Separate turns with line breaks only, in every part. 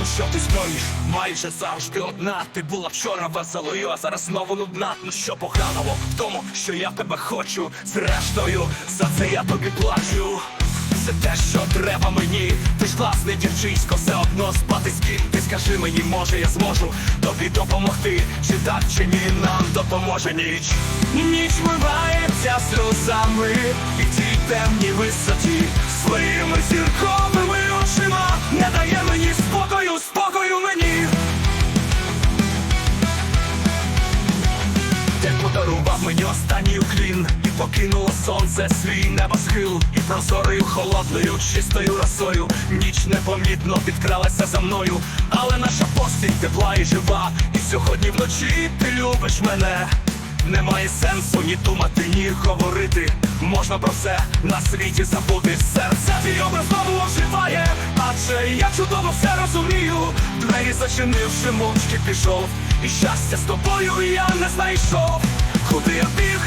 розумієш, майже завжди одна. Ти була вчора веселою, а зараз знову нудна. Ну що поганого в тому, що я тебе хочу. Зрештою, за це я тобі плачу. Це те, що треба мені. Ти ж власне дівчисько, все одно спати з ким. Ти скажи мені, може я зможу тобі допомогти. Чи так, чи ні, нам допоможе ніч. Ніч вмивається сльозами, і в тій темній висоті І покинуло сонце свій небосхил І прозорою, холодною, чистою росою. Ніч непомітно підкралася за мною Але наша постіль тепла і жива. І сьогодні вночі ти любиш мене. Немає сенсу ні думати, ні говорити. Можна про все на світі забути. Серце твій образ знову оживає Адже я чудово все розумію. Двері зачинивши, мовчки пішов. І щастя з тобою я не знайшов. Куди я біг,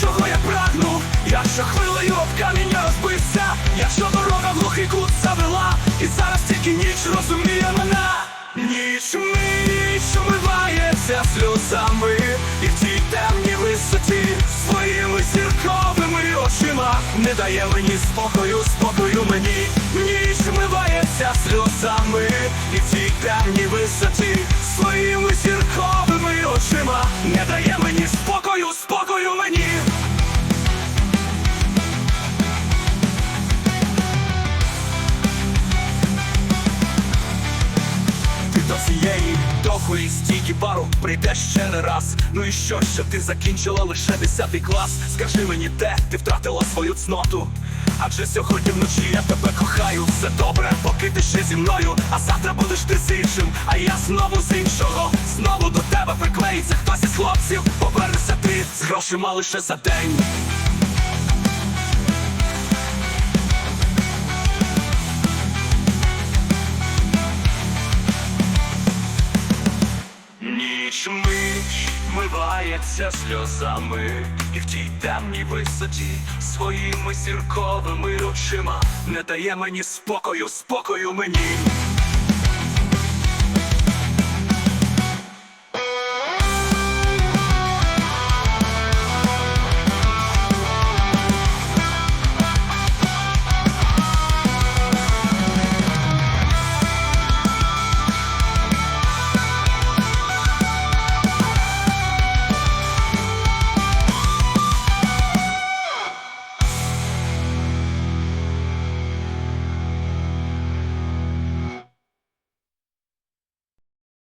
чого я прагну? Якщо хвилею об каміння розбився Якщо дорога в глухий кут завела І зараз тільки ніч розуміє мене. Ніч ніч умивається сльозами І в тій темній висоті Своїми зірковими очима Не дає мені спокою, спокою довгої стійки бару прийдеш ще не раз. Ну і що, що ти закінчила лише 10 клас? Скажи мені, де ти втратила свою цноту? Адже сьогодні вночі я тебе кохаю, все добре, поки ти ще зі мною, а завтра будеш ти з іншим, а я знову з іншого, знову до тебе приклеїться хтось із хлопців, повернешся ти з грошима лише за день. Мивається сльозами, і в тій темній висоті своїми зірковими очима не дає мені спокою, спокою мені.